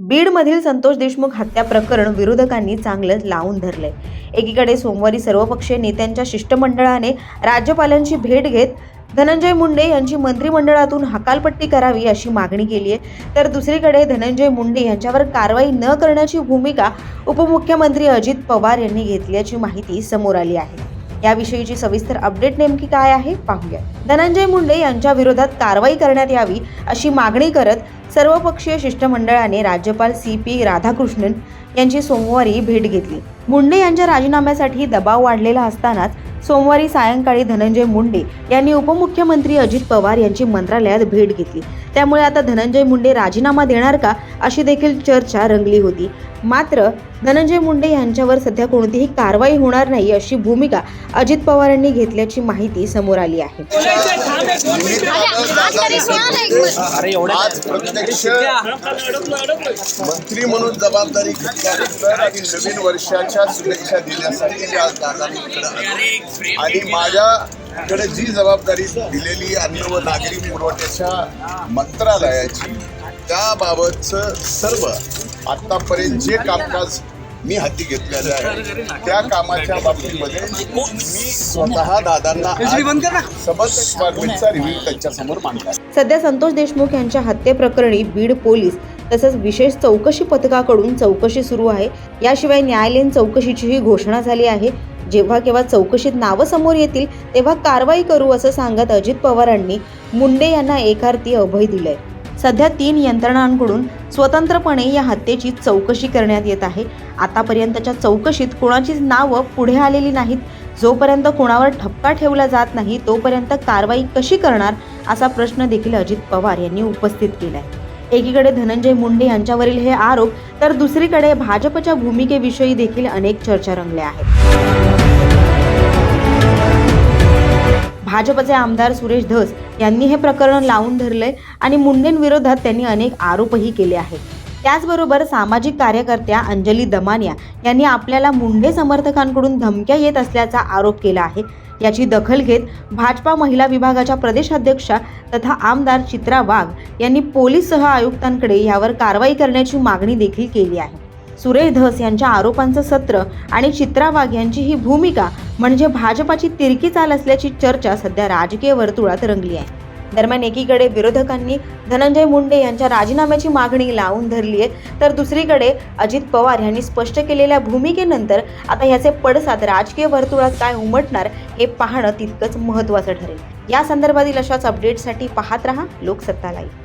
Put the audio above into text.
बीडमधील संतोष देशमुख हत्या प्रकरण विरोधकांनी चांगलं लावून धरले एकीकडे सोमवारी सर्वपक्षीय नेत्यांच्या शिष्टमंडळाने राज्यपालांची भेट घेत धनंजय मुंडे यांची मंत्रिमंडळातून हकालपट्टी करावी अशी मागणी केली आहे. तर दुसरीकडे धनंजय मुंडे यांच्यावर कारवाई न करण्याची भूमिका उपमुख्यमंत्री अजित पवार यांनी घेतल्याची माहिती समोर आली आहे. याविषयीची सविस्तर अपडेट नेमकी काय आहे पाहूया धनंजय मुंडे यांच्या विरोधात कारवाई करण्यात यावी अशी मागणी करत सर्वपक्षीय शिष्टमंडळाने राज्यपाल सी पी राधाकृष्णन यांची सोमवारी भेट घेतली. मुंडे यांच्या राजीनाम्यासाठी दबाव वाढलेला असतानाच सोमवारी सायंकाळी धनंजय मुंडे यांनी उपमुख्यमंत्री अजित पवार यांची मंत्रालयात भेट घेतली. त्यामुळे आता धनंजय मुंडे राजीनामा देणार का अशी देखील चर्चा रंगली होती. मात्र धनंजय मुंडे यांच्यावर सध्या कोणतीही कारवाई होणार नाही अशी भूमिका अजित पवार यांनी घेतल्याची माहिती समोर आली आहे मंत्री म्हणून जबाबदारी घेतल्यानंतर आणि नवीन वर्षाच्या शुभेच्छा देण्यासाठी मी आज आलो. आणि माझ्याकडे जी जबाबदारी दिलेली अन्न व नागरी पुरवठ्याच्या मंत्रालयाची त्याबाबतचं सर्व आतापर्यंत जे कामकाज मी हाती घेतलेलं आहे. त्या कामाच्या बाबतीमध्ये मी स्वतः दादांना डिपार्टमेंटचा रिव्ह्यू त्यांच्यासमोर मांडला. सध्या संतोष देशमुख यांच्या हत्येप्रकरणी बीड पोलीस तसंच विशेष चौकशी पथकाकडून चौकशी सुरू आहे. याशिवाय न्यायालयीन चौकशीचीही घोषणा झाली आहे. जेव्हा केव्हा चौकशीत नावं समोर येतील तेव्हा कारवाई करू असं सांगत अजित पवारांनी मुंडे यांना एकार्थी अभय दिलंय. सध्या तीन यंत्रणांकडून स्वतंत्रपणे या हत्येची चौकशी करण्यात येत आहे. आतापर्यंतच्या चौकशीत कोणाचीच नावं पुढे आलेली नाहीत. जोपर्यंत कोणावर ठपका ठेवला जात नाही तोपर्यंत कारवाई कशी करणार असा प्रश्न देखील अजित पवार यांनी उपस्थित केलाय. एकीकडे धनंजय मुंडे यांच्यावरील हे आरोप तर दुसरीकडे भाजपच्या भूमिकेविषयी देखील अनेक चर्चा रंगल्या आहेत. भाजपचे आमदार सुरेश धस यांनी हे प्रकरण लावून धरलंय आणि मुंडेंविरोधात त्यांनी अनेक आरोपही केले आहेत. त्याचबरोबर सामाजिक कार्यकर्त्या अंजली दमानिया यांनी आपल्याला मुंडे समर्थकांकडून धमक्या येत असल्याचा आरोप केला आहे. याची दखल घेत भाजपा महिला विभागाच्या प्रदेशाध्यक्षा तथा आमदार चित्रा वाघ यांनी पोलीस सह आयुक्तांकडे यावर कारवाई करण्याची मागणी देखील केली आहे. सुरेश धस यांच्या आरोपांचं सत्र आणि चित्रा वाघ यांची ही भूमिका म्हणजे भाजपाची तिरकी चाल असल्याची चर्चा सध्या राजकीय वर्तुळात रंगली आहे. दरम्यान एकीकडे विरोधकांनी धनंजय मुंडे यांच्या राजीनाम्याची मागणी लावून धरली आहे तर दुसरीकडे अजित पवार यांनी स्पष्ट केलेल्या भूमिकेनंतर आता याचे पडसाद राजकीय वर्तुळात काय उमटणार हे पाहणं तितकंच महत्त्वाचं ठरेल. या संदर्भातील अशाच अपडेटसाठी पाहत रहा लोकसत्ता लाईव्ह